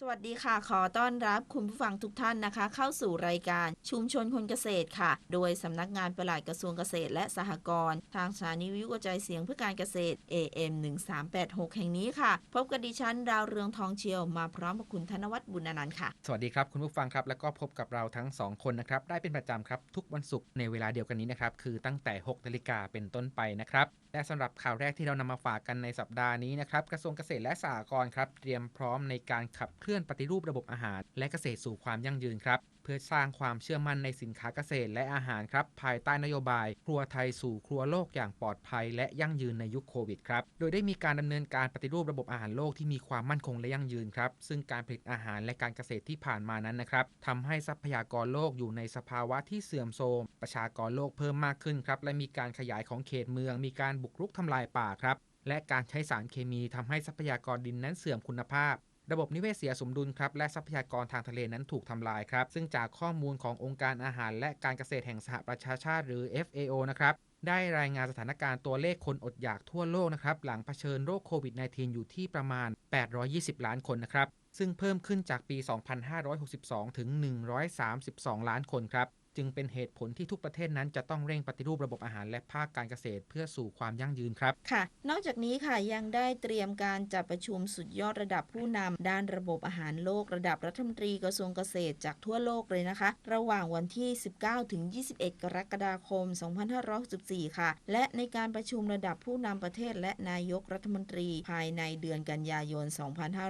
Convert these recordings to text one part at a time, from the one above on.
สวัสดีค่ะ ขอต้อนรับคุณผู้ฟังทุกท่านนะคะ เข้าสู่รายการชุมชนคนเกษตรค่ะ โดยสำนักงานปลัดกระทรวงเกษตรและสหกรณ์ทางสถานีวิทยุกระจายเสียงเพื่อการเกษตร AM 1386 แห่งนี้ค่ะ พบกับดิฉันดาวเรืองทองเชียวมาพร้อมกับคุณธนวัฒน์บุญนันต์ค่ะ สวัสดีครับคุณผู้ฟังครับ แล้วก็พบกับเราทั้ง 2 คนนะครับ ได้เป็นประจำครับทุกวันศุกร์ในเวลาเดียวกันนี้นะครับ คือตั้งแต่6นาฬิกาเป็นต้นไปนะครับ และสำหรับข่าวแรกที่เรานำมาฝากกันในสัปดาห์นี้นะครับกระทรวงเกษตรและสหกรณ์ครับเตรียมพร้อมในการขับเคลื่อนปฏิรูประบบอาหาร และเกษตรสู่ความยั่งยืนครับ เพื่อสร้างความเชื่อมั่นในสินค้าเกษตรและอาหารครับ ภายใต้นโยบาย ครัวไทยสู่ครัวโลกอย่างปลอดภัย และยั่งยืนในยุคโควิดครับ โดยได้มีการดำเนินการปฏิรูประบบอาหารโลกที่มีความมั่นคงและยั่งยืนครับ ซึ่งการผลิตอาหารและการเกษตรที่ผ่านมานั้นนะครับทำให้ทรัพยากรโลกอยู่ในสภาวะที่เสื่อมโทรม ประชากรโลกเพิ่มมากขึ้นครับ และมีการขยายของเขตเมือง มีการบุกรุกทำลายป่าครับ และการใช้สารเคมีทำให้ทรัพยากรดินนั้นเสื่อมคุณภาพ ระบบนิเวศเสียสมดุลครับและทรัพยากรทางทะเลนั้นถูกทำลายครับ ซึ่งจากข้อมูลขององค์การอาหารและการเกษตรแห่งสหประชาชาติหรือ FAO นะครับได้รายงานสถานการณ์ตัวเลขคนอดอยากทั่วโลกนะครับหลังเผชิญโรคโควิด -19 อยู่ที่ประมาณ 820 ล้านคนนะครับซึ่งเพิ่มขึ้นจากปี 2562 ถึง 132 ล้านคนครับ จึงเป็นเหตุผลที่ทุกประเทศนั้นจะต้องเร่งปฏิรูประบบอาหารและภาคการเกษตรเพื่อสู่ความยั่งยืนครับ ค่ะ นอกจากนี้ค่ะยังได้เตรียมการจัดประชุมสุดยอดระดับผู้นำด้านระบบอาหารโลกระดับรัฐมนตรีกระทรวงเกษตรจากทั่วโลกเลยนะคะ ระหว่างวันที่ 19ถึง21 กรกฎาคม 2564 ค่ะ และในการประชุมระดับผู้นำประเทศและนายกรัฐมนตรีภายในเดือนกันยายน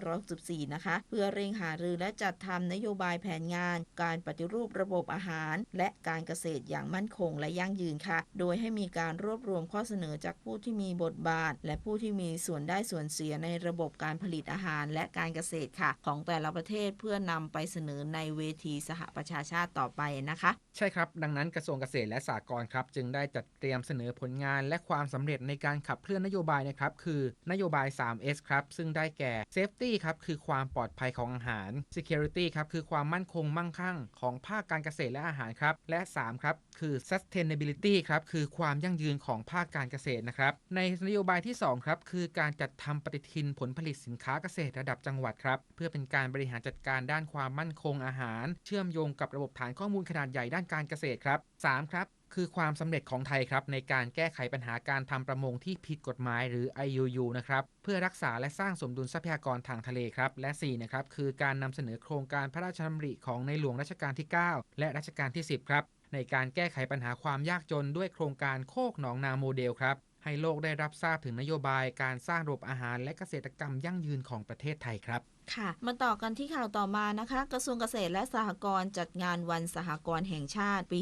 2564 นะคะ เพื่อเร่งหารือและจัดทำนโยบายแผนงาน การปฏิรูประบบอาหารและการเกษตรอย่างมั่นคงและยั่งยืนค่ะ โดยให้มีการรวบรวมข้อเสนอจากผู้ที่มีบทบาท และผู้ที่มีส่วนได้ส่วนเสียในระบบการผลิตอาหารและการเกษตรค่ะ ของแต่ละประเทศเพื่อนำไปเสนอในเวทีสหประชาชาติต่อไปนะคะ ใช่ครับ ดังนั้นกระทรวงเกษตรและสหกรณ์ครับจึงได้จัดเตรียมเสนอผลงานและความสำเร็จในการขับเคลื่อนนโยบายนะครับคือนโยบาย 3S ครับซึ่งได้แก่ Safety ครับคือความปลอดภัยของอาหาร Security ครับคือความมั่นคงมั่งคั่ง ของภาคการเกษตรและอาหารครับและ 3 ครับ คือ Sustainability ครับคือความยั่งยืนของภาคการเกษตรนะครับในนโยบายที่ 2 ครับ คือการจัดทำปฏิทินผลผลิตสินค้าเกษตรระดับจังหวัดครับ เพื่อเป็นการบริหารจัดการด้านความมั่นคงอาหาร เชื่อมโยงกับระบบฐานข้อมูลขนาดใหญ่ด้านการเกษตรครับ 3 ครับ คือความสำเร็จของไทยครับในการแก้ไขปัญหาการทำประมงที่ผิดกฎหมายหรือ IUU นะครับเพื่อรักษาและสร้างสมดุลทรัพยากรทางทะเลครับและ4นะครับคือการนำเสนอโครงการพระราชดำริของในหลวงรัชกาลที่ 9 และรัชกาลที่ 10 ครับในการแก้ไขปัญหาความยากจนด้วยโครงการโคกหนองนาโมเดลครับให้โลกได้รับทราบถึงนโยบายการสร้างระบบอาหารและเกษตรกรรมยั่งยืนของประเทศไทยครับ ค่ะ มาต่อกันที่ข่าวต่อมานะคะ กระทรวงเกษตรและสหกรณ์จัดงานวันสหกรณ์แห่งชาติปี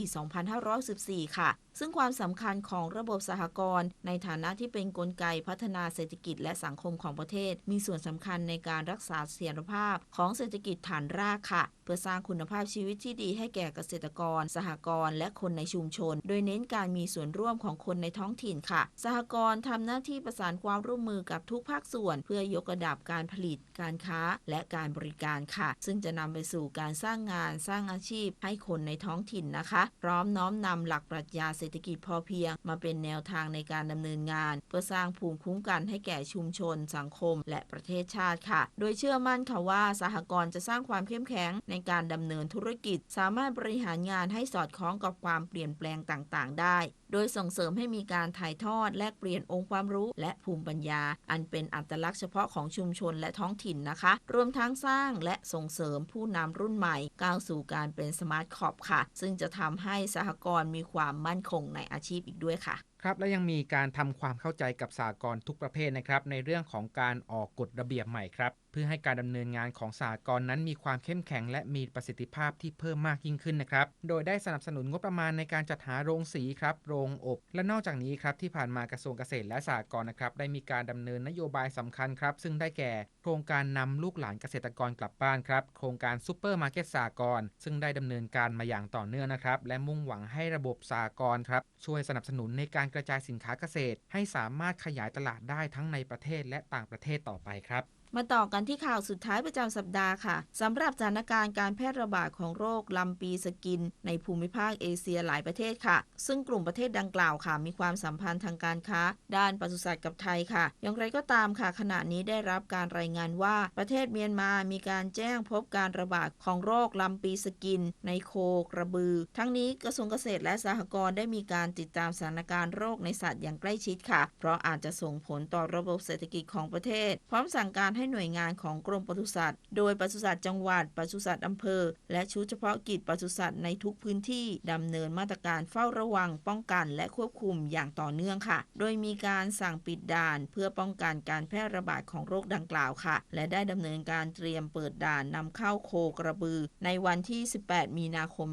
2514 ค่ะ ซึ่งความสำคัญของระบบสหกรณ์ในฐานะที่เป็นนกลไกพัฒนาเศรษฐกิจและสังคมของประเทศ มีส่วนสำคัญในการรักษาเสถียรภาพของเศรษฐกิจฐานรากค่ะ เพื่อสร้างคุณภาพชีวิตที่ดีให้แก่เกษตรกร สหกรณ์และคนในชุมชน โดยเน้นการมีส่วนร่วมของคนในท้องถิ่นค่ะ สหกรณ์ทำหน้าที่ประสานความร่วมมือกับทุกภาคส่วน เพื่อยกระดับการผลิตการค้าและการบริการค่ะ ซึ่งจะนำไปสู่การสร้างงานสร้างอาชีพให้คนในท้องถิ่นนะคะ พร้อมน้อมนำหลักปรัชญาเศรษฐกิจพอเพียง มาเป็นแนวทางในการดำเนินงาน เพื่อสร้างภูมิคุ้มกันให้แก่ชุมชน สังคม และประเทศชาติค่ะ โดยเชื่อมั่นค่ะว่าสหกรณ์จะสร้างความเข้มแข็งในการดำเนินธุรกิจ สามารถบริหารงานให้สอดคล้องกับความเปลี่ยนแปลงต่าง ๆ ได้ โดยส่งเสริมให้มีการถ่ายทอด แลกเปลี่ยนองค์ความรู้ และภูมิปัญญา อันเป็นอัตลักษณ์เฉพาะของชุมชนและท้องถิ่นนะคะ รวมทั้งสร้างและส่งเสริมผู้นำรุ่นใหม่ก้าวสู่การเป็นสมาร์ทคอปค่ะ ซึ่งจะทำให้สหกรณ์มีความมั่นคงในอาชีพอีกด้วยค่ะ ครับและยังมีการทำความเข้าใจกับสากลทุกประเภทนะครับในเรื่องของการออกกฎระเบียบใหม่ครับเพื่อให้การดำเนินงานของสากลนั้นมีความเข้มแข็งและมีประสิทธิภาพที่เพิ่มมากยิ่งขึ้นนะครับโดยได้สนับสนุนงบประมาณในการจัดหาโรงสีครับโรงอบ และนอกจากนี้ครับที่ผ่านมากระทรวงเกษตรและสหกรณ์นะครับได้มีการดำเนินนโยบายสำคัญครับซึ่งได้แก่ โครงการนำลูกหลานเกษตรกรกลับบ้านครับโครงการซูเปอร์มาร์เก็ตสากรณ์ซึ่งได้ดำเนินการมาอย่างต่อเนื่องนะครับและมุ่งหวังให้ระบบสากรณ์ครับช่วยสนับสนุนในการกระจายสินค้าเกษตร ให้สามารถขยายตลาดได้ทั้งในประเทศและต่างประเทศต่อไปครับ มาต่อกันที่ข่าวสุดท้ายประจำสัปดาห์ค่ะสำหรับสถานการณ์การแพร่ระบาดของโรคลำปีสกิน ในภูมิภาคเอเชียหลายประเทศค่ะ ซึ่งกลุ่มประเทศดังกล่าวค่ะ มีความสัมพันธ์ทางการค้า ด้านปศุสัตว์กับไทยค่ะ อย่างไรก็ตามค่ะ ขณะนี้ได้รับการรายงานว่าประเทศเมียนมามีการแจ้งพบการระบาดของโรคลำปีสกิน ในโคกระบือ ทั้งนี้กระทรวงเกษตรและสหกรณ์ได้มีการติดตามสถานการณ์โรคในสัตว์อย่างใกล้ชิดค่ะ เพราะอาจจะส่งผลต่อระบบเศรษฐกิจของประเทศ พร้อมสั่งการใให้หน่วยงานของกรมปศุสัตว์ โดยปศุสัตว์จังหวัด ปศุสัตว์อำเภอ และชุดเฉพาะกิจปศุสัตว์ในทุกพื้นที่ดำเนินมาตรการเฝ้าระวัง ป้องกันและควบคุมอย่างต่อเนื่องค่ะ โดยมีการสั่งปิดด่าน เพื่อป้องกันการแพร่ระบาดของโรคดังกล่าวค่ะ และได้ดำเนินการเตรียมเปิดด่านนำเข้าโคกระบือ ในวันที่ 18 มีนาคม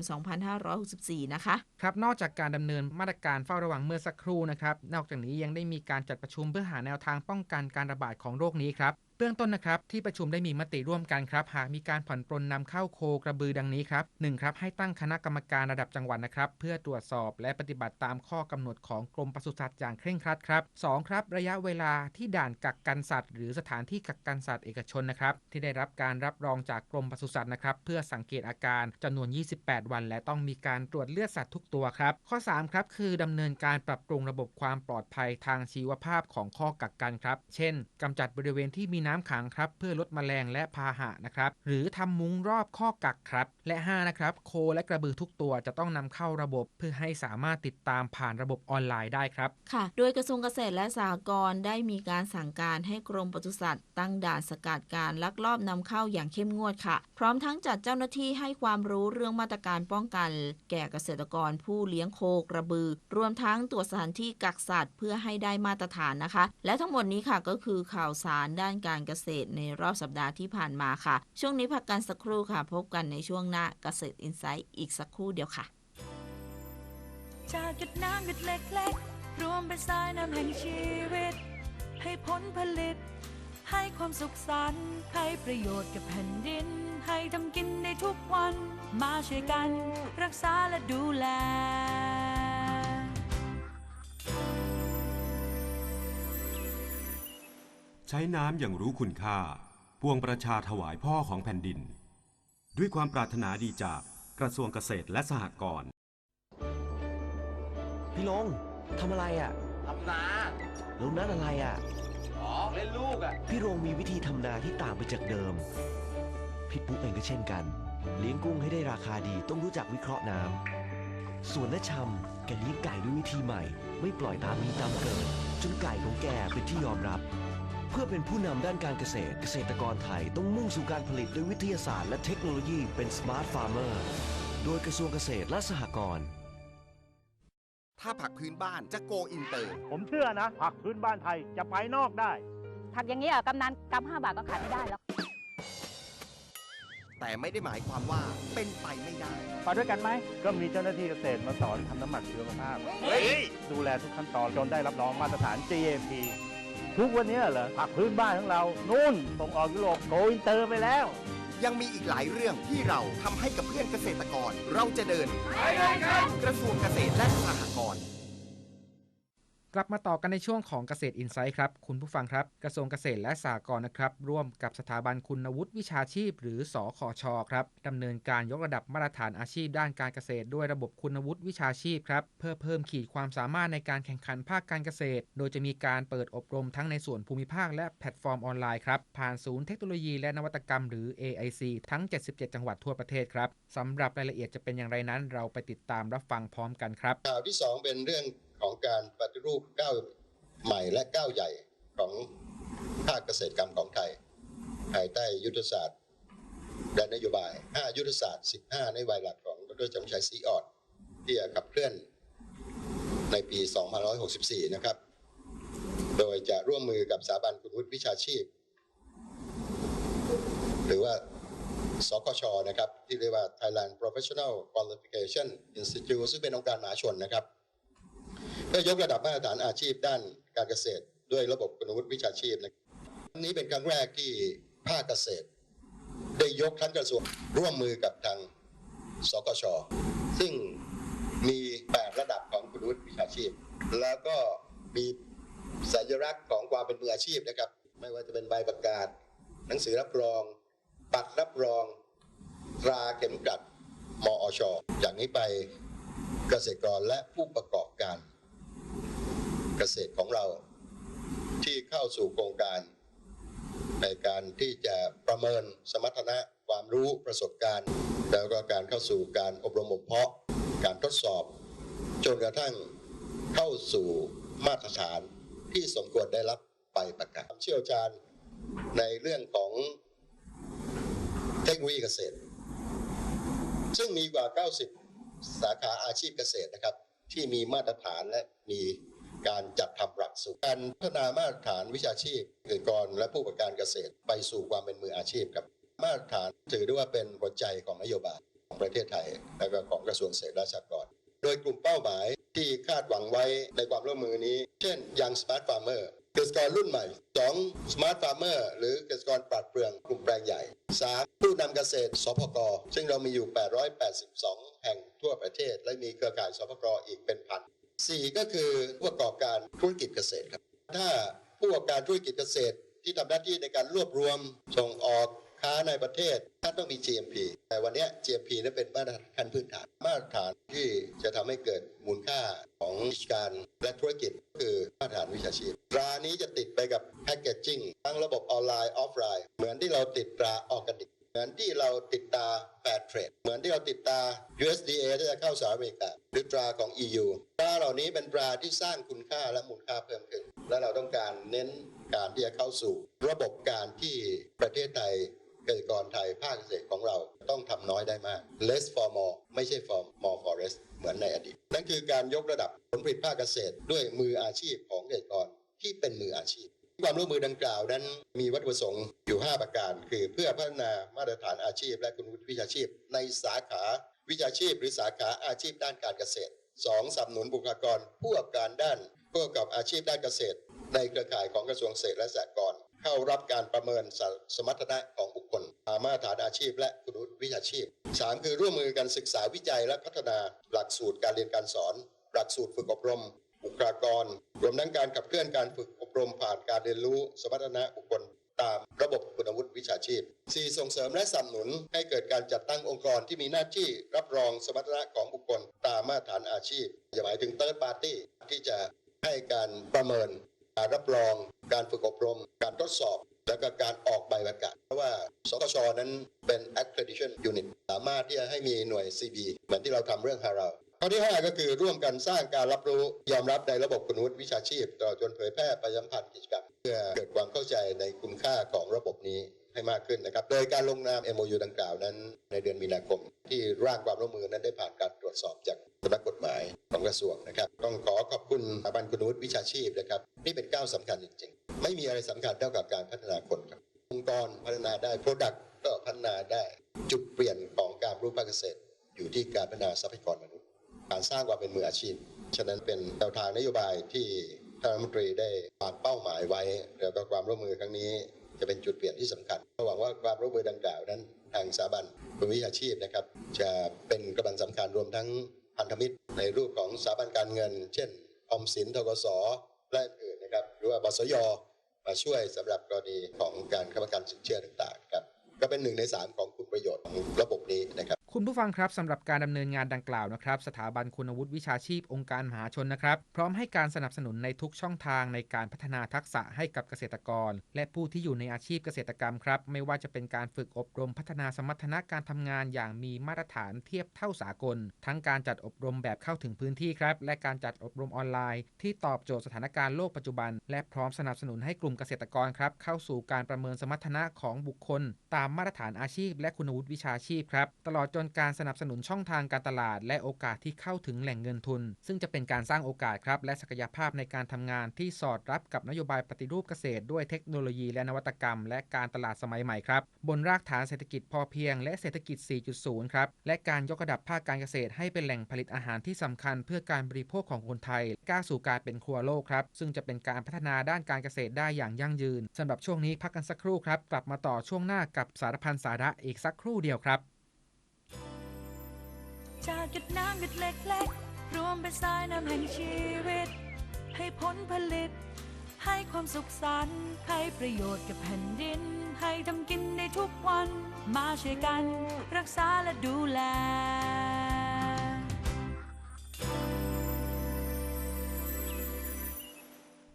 2564 นะคะ ครับ นอกจากการดำเนินมาตรการเฝ้าระวังเมื่อสักครู่นะครับ นอกจากนี้ยังได้มีการจัดประชุมเพื่อหาแนวทางป้องกันการระบาดของโรคนี้ครับ เบื้องต้นนะครับที่ประชุมได้มีมติร่วมกันครับ หากมีการผ่อนปรนนำเข้าโคกระบือดังนี้ครับหนึ่งครับให้ตั้งคณะกรรมการระดับจังหวัดนะครับเพื่อตรวจสอบและปฏิบัติตามข้อกำหนดของกรมปศุสัตว์อย่างเคร่งครัดครับสองครับ ระยะเวลาที่ด่านกักกันสัตว์ หรือสถานที่กักกันสัตว์เอกชนนะครับที่ได้รับการรับรองจากกรมปศุสัตว์นะครับเพื่อสังเกตอาการจำนวน 28 วัน และต้องมีการตรวจเลือดสัตว์ทุกตัวครับข้อ3ครับคือดำเนินการปรับปรุงระบบความปลอดภัยทางชีวภาพของข้อกักกันครับเช่นกำจัดบริเวณที่มีน้ำขังครับเพื่อลดแมลงและพาหะนะครับหรือทำมุ้งรอบข้อกักครับ และ 5 นะครับ โคและกระบือทุกตัวจะต้องนำเข้าระบบเพื่อให้สามารถติดตามผ่านระบบออนไลน์ได้ครับ ค่ะ โดยกระทรวงเกษตรและสหกรณ์ได้มีการสั่งการให้กรมปศุสัตว์ตั้งด่านสกัดการลักลอบนำเข้าอย่างเข้มงวดค่ะ พร้อมทั้งจัดเจ้าหน้าที่ให้ความรู้เรื่องมาตรการป้องกัน แก่เกษตรกรผู้เลี้ยงโคกระบือ รวมทั้งตรวจสถานที่กักสัตว์ เพื่อให้ได้มาตรฐานนะคะ และทั้งหมดนี้ค่ะก็คือข่าวสารด้านการการเกษตรในรอบสัปดาห์ที่ผ่านมาค่ะ ช่วงนี้พักกันสักครู่ค่ะ พบกันในช่วงหน้าเกษตรอินไซต์อีกสักครู่เดียวค่ะ จากหยดน้ำหยดเล็กๆ รวมเป็นสายน้ำแห่งชีวิต ให้ผลผลิต ให้ความสุขสันต์ให้ประโยชน์กับแผ่นดิน ให้ทำกินในทุกวัน มาช่วยกัน รักษาและดูแล ใช้น้ำอย่างรู้คุณค่า ปวงประชาถวายพ่อของแผ่นดิน ด้วยความปรารถนาดีจากกระทรวงเกษตรและสหกรณ์พี่ลงทำอะไรอะ่ะทำนาลงนั่นอะไรอะ่ะ อ๋อ เล่นลูกอะ พี่รงมีวิธีทำนาที่ต่างไปจากเดิม พี่ปุ๊กเองก็เช่นกัน เลี้ยงกุ้งให้ได้ราคาดีต้องรู้จักวิเคราะห์น้ำ ส่วนน้าชำแกเลี้ยงไก่ด้วยวิธีใหม่ ไม่ปล่อยตามมีตามเกิด จนไก่ของแกเป็นที่ยอมรับ เพื่อเป็นผู้นำด้านการเกษตร เกษตรกรไทยต้องมุ่งสู่การผลิตด้วยวิทยาศาสตร์และเทคโนโลยีเป็นสมาร์ทฟาร์มเมอร์โดยกระทรวงเกษตรและสหกรณ์ถ้าผักพื้นบ้านจะโกอินเตอร์ ผมเชื่อนะ ผักพื้นบ้านไทยจะไปนอกได้ ผักอย่างนี้ยเหรอกำนันกำห้าบาทก็ขายไม่ได้แล้ว แต่ไม่ได้หมายความว่าเป็นไปไม่ได้ไปด้วยกันไหม ก็มีเจ้าหน้าที่เกษตรมาสอนทำน้ำหมักชีวภาพเฮ้ยดูแลทุกขั้นตอนจนได้รับรองมาตรฐาน GAP ทุกวันนี้เหรอผักพื้นบ้านของเรานู่นส่งออกยุโรปโกอินเตอร์ไปแล้ว ยังมีอีกหลายเรื่องที่เราทำให้กับเพื่อนเกษตรกร เราจะเดินไปด้วยกันกระทรวงเกษตรและสหกรณ์ กลับมาต่อกันในช่วงของเกษตรอินไซต์ครับ คุณผู้ฟังครับ กระทรวงเกษตรและสหกรณ์นะครับ ร่วมกับสถาบันคุณวุฒิวิชาชีพ หรือสอขอชครับดำเนินการยกระดับมาตรฐานอาชีพด้านการเกษตร ด้วยระบบคุณวุฒิวิชาชีพครับเพื่อเพิ่มขีดความสามารถในการแข่งขันภาคการเกษตร โดยจะมีการเปิดอบรมทั้งในส่วนภูมิภาคและแพลตฟอร์มออนไลน์ครับผ่านศูนย์เทคโนโลยีและนวัตกรรม หรือ AIC ทั้ง 77 จังหวัดทั่วประเทศครับสำหรับรายละเอียดจะเป็นอย่างไรนั้น เราไปติดตามรับฟังพร้อมกันครับข่าวที่สองเป็นเรื่อง ของการปฏิรูปก้าวใหม่และก้าวใหญ่ของภาคเกษตรกรรมของไทย ภายใต้ยุทธศาสตร์ และนโยบาย 5 ยุทธศาสตร์ 15 ในโยบายหลักของดรจงชัยศรีอ่อนที่จะขับเคลื่อนในปี 2564 นะครับ โดยจะร่วมมือกับสถาบันคุณวุฒิวิชาชีพ หรือว่าสกชนะครับ ที่เรียกว่า Thailand Professional Qualification Institute ซึ่งเป็นองค์การมหาชนนะครับ เพื่อยกระดับมาตรฐานอาชีพด้านการเกษตร ด้วยระบบคุณวุฒิวิชาชีพนะครับอันนี้เป็นครั้งแรกที่ภาคเกษตร ได้ยกทั้งกระทรวงร่วมมือกับทางสกชซึ่งมี 8 ระดับของคุณวุฒิวิชาชีพ แล้วก็มีสัญลักษณ์ของความเป็นมืออาชีพนะครับ ไม่ว่าจะเป็นใบประกาศ หนังสือรับรองบัตรรับรองตราเข็มกลัดมอชจากนี้ไปเกษตรกรและผู้ประกอบการ เกษตรของเรา ที่เข้าสู่โครงการ ในการที่จะประเมินสมรรถนะความรู้ประสบการณ์ แล้วก็การเข้าสู่การอบรมบ่มเพาะ การทดสอบ จนกระทั่งเข้าสู่มาตรฐานที่สมควรได้รับใบประกาศเชี่ยวชาญในเรื่องของเทคโนโลยีเกษตร ซึ่งมีกว่า 90 สาขาอาชีพเกษตรนะครับ ที่มีมาตรฐานและมี การจัดทำหลักสูตรการพัฒนามาตรฐานวิชาชีพเกษตรกรและผู้ประกอบการเกษตรไปสู่ความเป็นมืออาชีพครับ มาตรฐานถือได้ว่าเป็นหัวใจของนโยบายของประเทศไทย และก็ของกระทรวงเกษตรและสหกรณ์โดยกลุ่มเป้าหมายที่คาดหวังไว้ในความร่วมมือนี้ เช่น Young Smart Farmer เกษตรกรรุ่นใหม่ 2. Smart Farmer หรือเกษตรกรปราดเปรื่องกลุ่มแปลงใหญ่ 3. ผู้นำเกษตรสพกซึ่งเรามีอยู่ 882 แห่งทั่วประเทศ และมีเครือข่ายสพกอีกเป็นพัน 4 ก็คือผู้ประกอบการธุรกิจเกษตรครับ ถ้าผู้ประกอบการธุรกิจเกษตร ที่ทำหน้าที่ในการรวบรวมส่งออกค้าในประเทศท่านต้องมี GMP แต่วันนี้ GMP นั้นเป็นมาตรฐานพื้นฐาน มาตรฐานที่จะทำให้เกิดมูลค่าของกิจการและธุรกิจคือมาตรฐานวิชาชีพตรานี้จะติดไปกับแพ c เกจจิ้งทั้งระบบออนไลน์ออฟไลน์ เหมือนที่เราติดตราออร์แกนิก มือนที่เราติดตาแฟร์เทรดเหมือนที่เราติดตา USDA ที่จะเข้าสหรัฐอเมริกาหรือตราของ EU ตราเหล่านี้เป็นตราที่สร้างคุณค่าและมูลค่าเพิ่มขึ้น และเราต้องการเน้นการที่จะเข้าสู่ ระบบการที่ประเทศไทยเกษตรกรไทยภาคเกษตรของเราต้องทำน้อยได้มาก less for more ไม่ใช่ for more for less เหมือนในอดีต นั่นคือการยกระดับผลผลิตภาคเกษตรด้วยมืออาชีพของเกษตรกรที่เป็นมืออาชีพ ความร่วมมือดังกล่าวนั้นมีวัตถุประสงค์อยู่ 5 ประการ คือเพื่อพัฒนามาตรฐานอาชีพ และคุณวุฒิวิชาชีพ ในสาขาวิชาชีพ หรือสาขาอาชีพด้านการเกษตร 2. สนับสนุนบุคลากรผู้ประกอบการด้านผู้ประกอบอาชีพด้านเกษตร ในเครือข่ายของกระทรวงเกษตรและสหกรณ์เข้ารับการประเมินสสมรรถนะของบุคคลตามมาตรฐานอาชีพ และคุณวุฒิวิชาชีพ 3. คือร่วมมือกันศึกษาวิจัยและพัฒนาหลักสูตรการเรียนการสอน หลักสูตรฝึกอบรมบุคลากร รวมทั้งการขับเคลื่อนการฝึก รมผ่านการเรียนรู้สมรรถนะบุคคลตามระบบคุณวุฒิวิชาชีพ 4. ส่งเสริมและสนับสนุนให้เกิดการจัดตั้งองค์กรที่มีหน้าที่รับรองสมรรถนะของบุคคลตามมาตรฐานอาชีพจะหมายถึง third party ที่จะให้การประเมินการรับรอง การฝึกอบรม การทดสอบ แล้วก็การออกใบประกาศ เพราะว่าสกชนั้นเป็น accreditation unit สามารถที่จะให้มีหน่วย CB เหมือนที่เราทำเรื่องฮารา ข้อที่ 5 ก็คือร่วมกันสร้างการรับรู้ยอมรับในระบบคุณวุฒิวิชาชีพตลอจนเผยแพร่ประชาสัมพันธ์กิจกรรมเพื่อเกิดความเข้าใจในคุณค่าของระบบนี้ให้มากขึ้นนะครับ โดยการลงนาม MOU ดังกล่าวนั้น ในเดือนมีนาคม ที่ร่างความร่วมมือนั้นได้ผ่านการตรวจสอบจากสำนักกฎหมายของกระทรวงนะครับ ต้องขอขอบคุณสถาบันคุณวุฒิวิชาชีพนะครับนี่เป็นก้าวสำคัญจริงๆ ไม่มีอะไรสำคัญเท่ากับการพัฒนาคนครับองค์กรพัฒนาได้ Product ก็พัฒนาได้ จุดเปลี่ยนของการรู้ภาคเกษตร อยู่ที่การพัฒนาทรัพยากรมนุษย์ การสร้างความเป็นมืออาชีพ ฉะนั้นเป็นแนวทางนโยบายที่ท่านรัฐมนตรีได้วางเป้าหมายไว้ แล้วก็ความร่วมมือครั้งนี้จะเป็นจุดเปลี่ยนที่สำคัญหวังว่าความร่วมมือดังกล่าวนั้นทางสถาบันวิชาชีพนะครับ จะเป็นกำลังสำคัญรวมทั้งพันธมิตร ในรูปของสถาบันการเงิน เช่นออมสินทกสและอื่นๆนะครับ หรือว่าบสยมาช่วยสำหรับกรณีของการค้ำประกันสินเชื่อต่างๆครับ ก็เป็นหนึ่งในสามของคุณประโยชน์ของระบบนี้นะครับคุณผู้ฟังครับสำหรับการดำเนินงานดังกล่าวนะครับ สถาบันคุณวุฒิวิชาชีพองค์การมหาชนนะครับ พร้อมให้การสนับสนุนในทุกช่องทางในการพัฒนาทักษะให้กับเกษตรกร และผู้ที่อยู่ในอาชีพเกษตรกรรมครับ ไม่ว่าจะเป็นการฝึกอบรมพัฒนาสมรรถนะการทำงานอย่างมีมาตรฐานเทียบเท่าสากล ทั้งการจัดอบรมแบบเข้าถึงพื้นที่ครับ และการจัดอบรมออนไลน์ ที่ตอบโจทย์สถานการณ์โลกปัจจุบัน และพร้อมสนับสนุนให้กลุ่มเกษตรกรครับเข้าสู่การประเมินสมรรถนะของบุคคล ตามมาตรฐานอาชีพ และคุณวุฒิวิชาชีพครับ ตลอดจนการสนับสนุนช่องทางการตลาด และโอกาสที่เข้าถึงแหล่งเงินทุน ซึ่งจะเป็นการสร้างโอกาสครับและศักยภาพในการทำงานที่สอดรับกับนโยบายปฏิรูปเกษตร ด้วยเทคโนโลยีและนวัตกรรม และการตลาดสมัยใหม่ครับบนรากฐานเศรษฐกิจพอเพียง และเศรษฐกิจ 4.0 ครับและการยกระดับภาคการเกษตรให้เป็นแหล่งผลิตอาหารที่สำคัญ เพื่อการบริโภคของคนไทยก้าวสู่การเป็นครัวโลกครับซึ่งจะเป็นการพัฒนาด้านการเกษตรได้อย่างยั่งยืนสำหรับช่วงนี้พักกันสักครู่ครับกลับมาต่อช่วงหน้ากับสารพันสาระอีกสักครู่เดียวครับ จากหยดน้ำหยดเล็กๆ รวมเป็นสายน้ำแห่งชีวิต ให้ผลผลิต ให้ความสุขสันต์ให้ประโยชน์กับแผ่นดิน ให้ทำกินในทุกวัน มาช่วยกัน รักษาและดูแล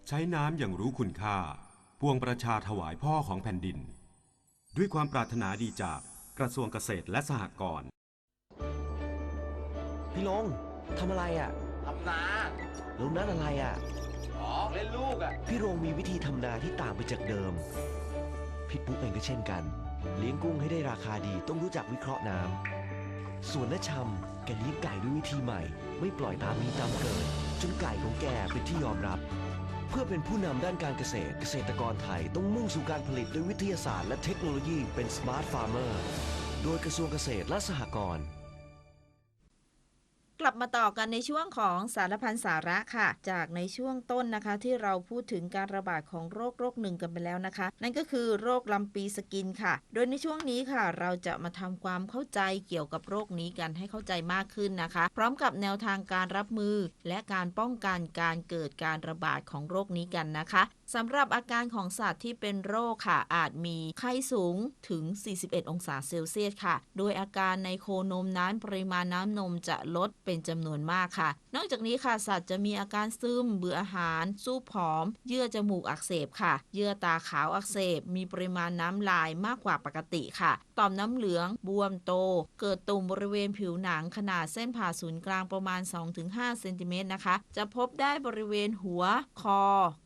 ใช้น้ำอย่างรู้คุณค่าปวงประชาถวายพ่อของแผ่นดิน ด้วยความปรารถนาดีจากกระทรวงเกษตรและสหกรณ์พี่ลงทำอะไรอะ่ะทำนาแล้วนั่นอะไรอะ่ะอ๋อเล่นลูกอะพี่โรงมีวิธีทำนาที่ต่างไปจากเดิมพี่ปุ๊กเองก็เช่นกัน เลี้ยงกุ้งให้ได้ราคาดีต้องรู้จักวิเคราะห์น้ำส่วนน้าชำแกเลี้ยงไก่ด้วยวิธีใหม่ ไม่ปล่อยตามมีตามเกิด จนไก่ของแกเป็นที่ยอมรับเพื่อเป็นผู้นำด้านการเกษตร เกษตรกรไทยต้องมุ่งสู่การผลิตด้วยวิทยาศาสตร์และเทคโนโลยีเป็นสมาร์ทฟาร์มเมอร์ โดยกระทรวงเกษตรและสหกรณ์ ลับมาต่อกันในช่วงของสารพันสาระค่ะ จากในช่วงต้นนะคะที่เราพูดถึงการระบาดของโรคโรคหนึ่งกันไปแล้วนะคะ นั่นก็คือโรคลำปีสกินค่ะ โดยในช่วงนี้ค่ะ เราจะมาทำความเข้าใจเกี่ยวกับโรคนี้กันให้เข้าใจมากขึ้นนะคะ พร้อมกับแนวทางการรับมือ และการป้องกันการเกิดการระบาดของโรคนี้กันนะคะสำหรับอาการของสัตว์ที่เป็นโรคค่ะ อาจมีไข้สูงถึง 41 องศาเซลเซียสค่ะ โดยอาการในโคนมนั้นปริมาณน้ำนมจะลดเป็นจำนวนมากค่ะ นอกจากนี้ค่ะ สัตว์จะมีอาการซึมเบื่ออาหาร สู้ผอม เยื่อจมูกอักเสบค่ะ เยื่อตาขาวอักเสบ มีปริมาณน้ำลายมากกว่าปกติค่ะ ต่อมน้ำเหลือง บวมโต เกิดตุ่มบริเวณผิวหนังขนาดเส้นผ่าศูนย์กลางประมาณ 2-5 เซนติเมตรนะคะ จะพบได้บริเวณหัว คอ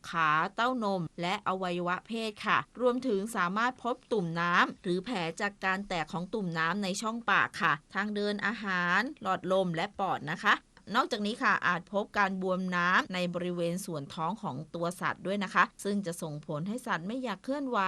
ขาเต้านม และอวัยวะเพศค่ะ รวมถึงสามารถพบตุ่มน้ำหรือแผลจากการแตกของตุ่มน้ำในช่องปากค่ะ ทางเดินอาหาร หลอดลมและปอดนะคะนอกจากนี้ค่ะอาจพบการบวมน้ำในบริเวณส่วนท้องของตัวสัตว์ด้วยนะคะ ซึ่งจะส่งผลให้สัตว์ไม่อยากเคลื่อนไหว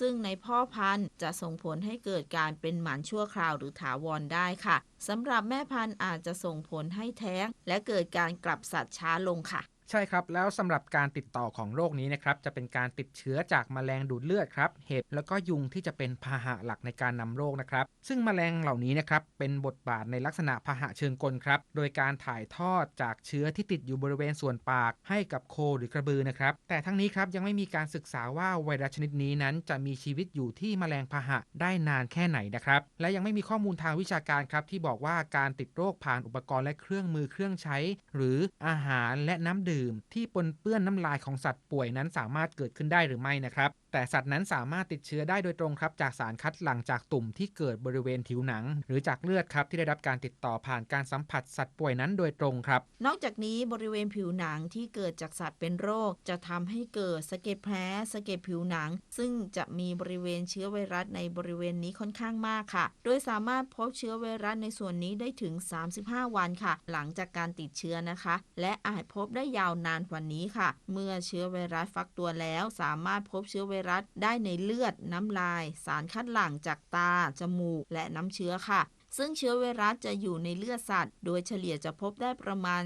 ซึ่งในพ่อพันธุ์จะส่งผลให้เกิดการเป็นหมันชั่วคราวหรือถาวรได้ค่ะสำหรับแม่พันธุ์อาจจะส่งผลให้แท้ง และเกิดการกลับสัตว์ช้าลงค่ะ ใช่ครับ แล้วสำหรับการติดต่อของโรคนี้นะครับจะเป็นการติดเชื้อจากแมลงดูดเลือดครับเห็บแล้วก็ยุงที่จะเป็นพาหะหลักในการนำโรคนะครับ ซึ่งแมลงเหล่านี้นะครับเป็นบทบาทในลักษณะพาหะเชิงกลครับโดยการถ่ายทอดจากเชื้อที่ติดอยู่บริเวณส่วนปาก ให้กับโคหรือกระบือนะครับแต่ทั้งนี้ครับยังไม่มีการศึกษาว่าไวรัสชนิดนี้นั้น จะมีชีวิตอยู่ที่แมลงพาหะได้นานแค่ไหนนะครับและยังไม่มีข้อมูลทางวิชาการครับที่บอกว่าการติดโรคผ่านอุปกรณ์และเครื่องมือเครื่องใช้ หรืออาหารและน้ำดื่มที่ปนเปื้อนน้ำลายของสัตว์ป่วยนั้นสามารถเกิดขึ้นได้หรือไม่นะครับ แต่สัตว์นั้นสามารถติดเชื้อได้โดยตรงครับจากสารคัดหลั่งจากตุ่มที่เกิดบริเวณผิวหนัง หรือจากเลือดครับที่ได้รับการติดต่อผ่านการสัมผัสสัตว์ป่วยนั้นโดยตรงครับ นอกจากนี้บริเวณผิวหนังที่เกิดจากสัตว์เป็นโรค จะทำให้เกิดสะเก็ดแผลสะเก็ดผิวหนัง ซึ่งจะมีบริเวณเชื้อไวรัสในบริเวณนี้ค่อนข้างมากค่ะ โดยสามารถพบเชื้อไวรัสในส่วนนี้ได้ถึง 35 วันค่ะ หลังจากการติดเชื้อนะคะ และอาจพบได้ยาวนานกว่านี้ค่ะ เมื่อเชื้อไวรัสฟักตัวแล้ว สามารถพบเชื้อไวรัสได้ในเลือด น้ำลาย สารคัดหลั่งจากตา จมูก และน้ำเชื้อค่ะ ซึ่งเชื้อไวรัสจะอยู่ในเลือดสัตว์ โดยเฉลี่ยจะพบได้ประมาณ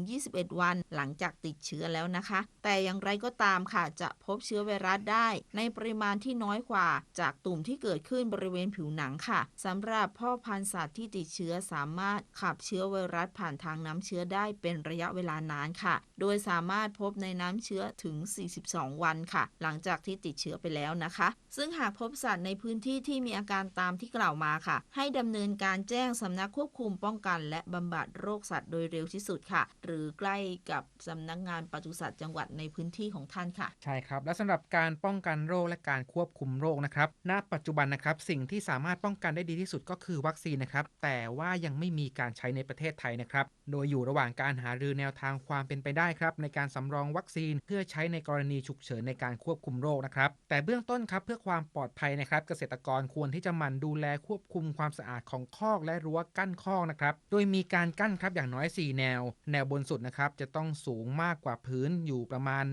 2-21 วัน หลังจากติดเชื้อแล้วนะคะ แต่อย่างไรก็ตามค่ะ จะพบเชื้อไวรัสได้ ในปริมาณที่น้อยกว่า จากตุ่มที่เกิดขึ้นบริเวณผิวหนังค่ะสำหรับพ่อพันธุ์สัตว์ที่ติดเชื้อสามารถขับเชื้อไวรัสผ่านทางน้ำเชื้อได้เป็นระยะเวลานานค่ะ โดยสามารถพบในน้ำเชื้อถึง 42 วันค่ะ หลังจากที่ติดเชื้อไปแล้วนะคะ ซึ่งหากพบสัตว์ในพื้นที่ที่มีอาการตามที่กล่าวมาค่ะ ให้ดำเนินการแจ้งสำนักควบคุมป้องกันและบำบัดโรคสัตว์โดยเร็วที่สุดค่ะ หรือใกล้กับสำนักงานปศุสัตว์จังหวัดในพื้นที่ของท่านค่ะ ใช่ครับ และสำหรับการป้องกันโรคและการควบคุมโรคนะครับ ณ ปัจจุบันนะครับสิ่งที่สามารถป้องกันได้ดีที่สุดก็คือวัคซีนนะครับ แต่ว่ายังไม่มีการใช้ในประเทศไทยนะครับ โดยอยู่ระหว่างการหารือแนวทางความเป็นไปได้ครับ ในการสำรองวัคซีนเพื่อใช้ในกรณีฉุกเฉินในการควบคุมโรคนะครับแต่เบื้องต้นครับเพื่อความปลอดภัยนะครับ เกษตรกรควรที่จะหมั่นดูแลควบคุมความสะอาดของคอกและรั้วกั้นคอกนะครับโดยมีการกั้นครับอย่างน้อย 4 แนว แนวบนสุดนะครับจะต้องสูงมากกว่าพื้นอยู่ประมาณ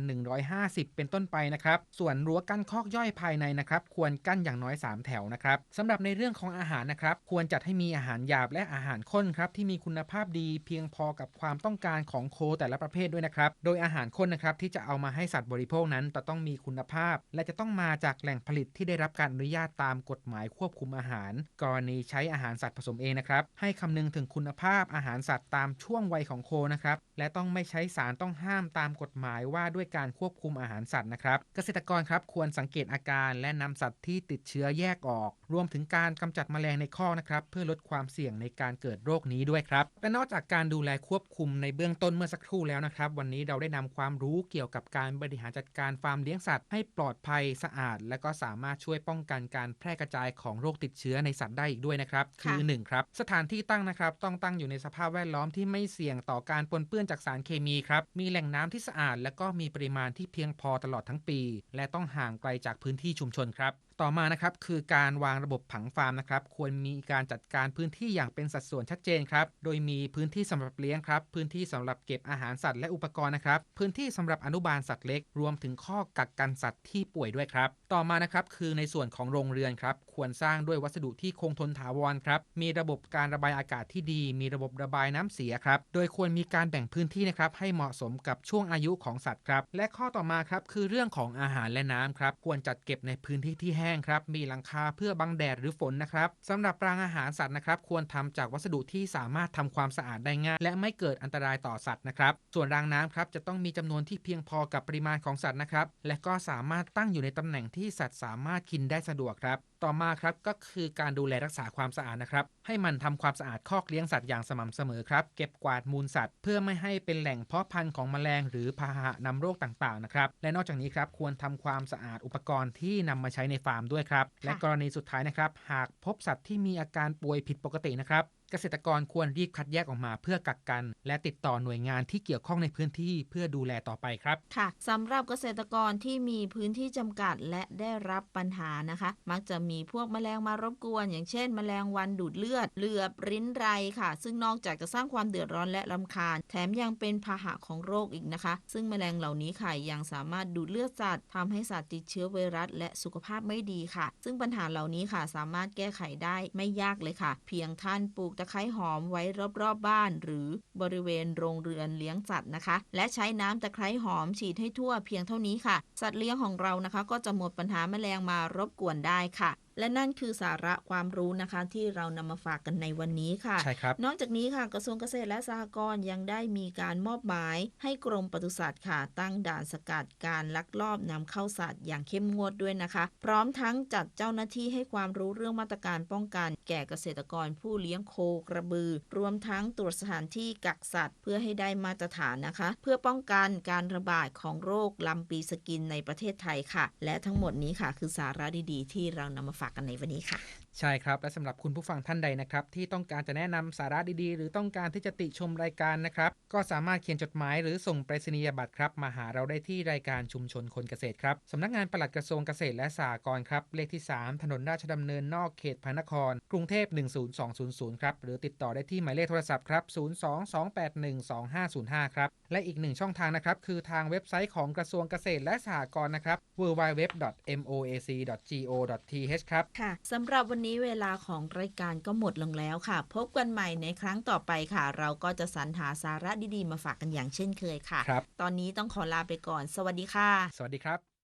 150 เป็นต้นไปนะครับส่วนรั้วกั้นคอกย่อยภายในนะครับควรกั้นอย่างน้อย 3 แถวนะครับสำหรับในเรื่องของอาหารนะครับควรจัดให้มีอาหารหยาบและอาหารข้นครับที่มีคุณภาพดีเพียงพอกับความต้องการของโคแต่ละประเภทด้วยนะครับ โดยอาหารข้นนะครับที่จะเอามาให้สัตว์บริโภคนั้นจะต้องมีคุณภาพ และจะต้องมาจากแหล่งผลิตที่ได้รับการอนุญาตตามกฎหมายควบคุมอาหาร กรณีใช้อาหารสัตว์ผสมเองนะครับ ให้คำนึงถึงคุณภาพอาหารสัตว์ตามช่วงวัยของโคนะครับ และต้องไม่ใช้สารต้องห้ามตามกฎหมายว่าด้วยการควบคุมอาหารสัตว์นะครับ เกษตรกรครับควรสังเกตอาการและนำสัตว์ที่ติดเชื้อแยกออก รวมถึงการกำจัดแมลงในคอนะครับ เพื่อลดความเสี่ยงในการเกิดโรคนี้ด้วยครับและนอกจากการดูแลควบคุมในเบื้องต้นเมื่อสักครู่แล้วนะครับ วันนี้เราได้นำความรู้เกี่ยวกับการบริหารจัดการฟาร์มเลี้ยงสัตว์ให้ปลอดภัยสะอาด และก็สามารถช่วยป้องกันการแพร่กระจายของโรคติดเชื้อในสัตว์ได้อีกด้วยนะครับ คือ 1 ครับ สถานที่ตั้งนะครับ ต้องตั้งอยู่ในสภาพแวดล้อมที่ไม่เสี่ยงต่อการปนเปื้อนจากสารเคมีครับ มีแหล่งน้ำที่สะอาด และก็มีปริมาณที่เพียงพอตลอดทั้งปี และต้องห่างไกลจากพื้นที่ชุมชนครับ ต่อมานะครับคือการวางระบบผังฟาร์มนะครับควรมีการจัดการพื้นที่อย่างเป็นสัดส่วนชัดเจนครับโดยมีพื้นที่สำหรับเลี้ยงครับพื้นที่สำหรับเก็บอาหารสัตว์และอุปกรณ์นะครับพื้นที่สำหรับอนุบาลสัตว์เล็ก รวมถึงข้อกักกันสัตว์ที่ป่วยด้วยครับต่อมานะครับคือในส่วนของโรงเรือนครับควรสร้างด้วยวัสดุที่คงทนถาวรครับมีระบบการระบายอากาศที่ดี มีระบบระบายน้ำเสียครับโดยควรมีการแบ่งพื้นที่นะครับให้เหมาะสมกับช่วงอายุของสัตว์ครับและข้อต่อมาครับคือเรื่องของอาหารและน้ำครับควรจัดเก็บในพื้นที่ที่แห้งครับ มีหลังคาเพื่อบังแดดหรือฝนนะครับสำหรับรางอาหารสัตว์นะครับควรทำจากวัสดุที่สามารถทำความสะอาดได้ง่าย และไม่เกิดอันตรายต่อสัตว์นะครับ ส่วนรางน้ำครับจะต้องมีจำนวนที่เพียงพอกับปริมาณของสัตว์นะครับ และก็สามารถตั้งอยู่ในตำแหน่งที่สัตว์สามารถกินได้สะดวกครับต่อมาครับก็คือการดูแลรักษาความสะอาดนะครับ ให้มันทำความสะอาดคอกเลี้ยงสัตว์อย่างสม่ำเสมอครับ เก็บกวาดมูลสัตว์ เพื่อไม่ให้เป็นแหล่งเพาะพันธุ์ของแมลงหรือพาหะนำโรคต่างๆนะครับ และนอกจากนี้ครับควรทำความสะอาดอุปกรณ์ที่นำมาใช้ในฟาร์มด้วยครับ และกรณีสุดท้ายนะครับ หากพบสัตว์ที่มีอาการป่วยผิดปกตินะครับ เกษตรกรควรรีบคัดแยกออกมาเพื่อกักกัน และติดต่อหน่วยงานที่เกี่ยวข้องในพื้นที่เพื่อดูแลต่อไปครับค่ะสำหรับเกษตรกรที่มีพื้นที่จำกัดและได้รับปัญหานะคะ มักจะมีพวกแมลงมารบกวน อย่างเช่น แมลงวันดูดเลือดเหลือบริ้นไรค่ะ ซึ่งนอกจากจะสร้างความเดือดร้อนและรำคาญ แถมยังเป็นพาหะของโรคอีกนะคะ ซึ่งแมลงเหล่านี้ค่ะยังสามารถดูดเลือดสัตว์ทำให้สัตว์ติดเชื้อไวรัส และสุขภาพไม่ดีค่ะ ซึ่งปัญหาเหล่านี้ค่ะ สามารถแก้ไขได้ไม่ยากเลยค่ะ เพียงท่านปลูกตะไคร้หอมไว้รอบๆบบ้าน หรือบริเวณโรงเรือนเลี้ยงสัตว์นะคะ และใช้น้ำตะไคร้หอมฉีดให้ทั่วเพียงเท่านี้ค่ะ สัตว์เลี้ยงของเรานะคะ ก็จะหมดปัญหาแมลงมารบกวนได้ค่ะ และนั่นคือสาระความรู้นะคะที่เรานำมาฝากกันในวันนี้ค่ะใช่ครับนอกจากนี้ค่ะกระทรวงเกษตรและสหกรณ์ยังได้มีการมอบหมาย ให้กรมปศุสัตว์ค่ะตั้งด่านสกัดการลักลอบนำเข้าสัตว์อย่างเข้มงวดด้วยนะคะ พร้อมทั้งจัดเจ้าหน้าที่ให้ความรู้เรื่องมาตรการป้องกัน แก่เกษตรกรผู้เลี้ยงโคกระบือ รวมทั้งตรวจสถานที่กักสัตว์ เพื่อให้ได้มาตรฐานนะคะ เพื่อป้องกันการระบาดของโรคลำปีสกินในประเทศไทยค่ะ และทั้งหมดนี้ค่ะคือสาระดีๆ ที่เรานำมาฝากกันในวันนี้ค่ะ ใช่ครับ และสำหรับคุณผู้ฟังท่านใดนะครับ ที่ต้องการจะแนะนำสาระดีๆ หรือต้องการที่จะติชมรายการนะครับ ก็สามารถเขียนจดหมายหรือส่งไปรษณียบัตรครับ มาหาเราได้ที่รายการชุมชนคนเกษตรครับสำนักงานปลัดกระทรวงเกษตรและสหกรณ์ครับ เลขที่ 3 ถนนราชดำเนินนอกเขตพระนคร กรุงเทพ 10200 ครับ หรือติดต่อได้ที่หมายเลขโทรศัพท์ครับ 022812505 ครับ และอีกหนึ่งช่องทางนะครับ คือทางเว็บไซต์ของกระทรวงเกษตรและสหกรณ์นะครับ www.moac.go.th ครับค่ะสำหรับวันนี้เวลาของรายการก็หมดลงแล้วค่ะ พบกันใหม่ในครั้งต่อไปค่ะ เราก็จะสรรหาสาระดีๆ มาฝากกันอย่างเช่นเคยค่ะครับตอนนี้ต้องขอลาไปก่อน สวัสดีค่ะ สวัสดีครับ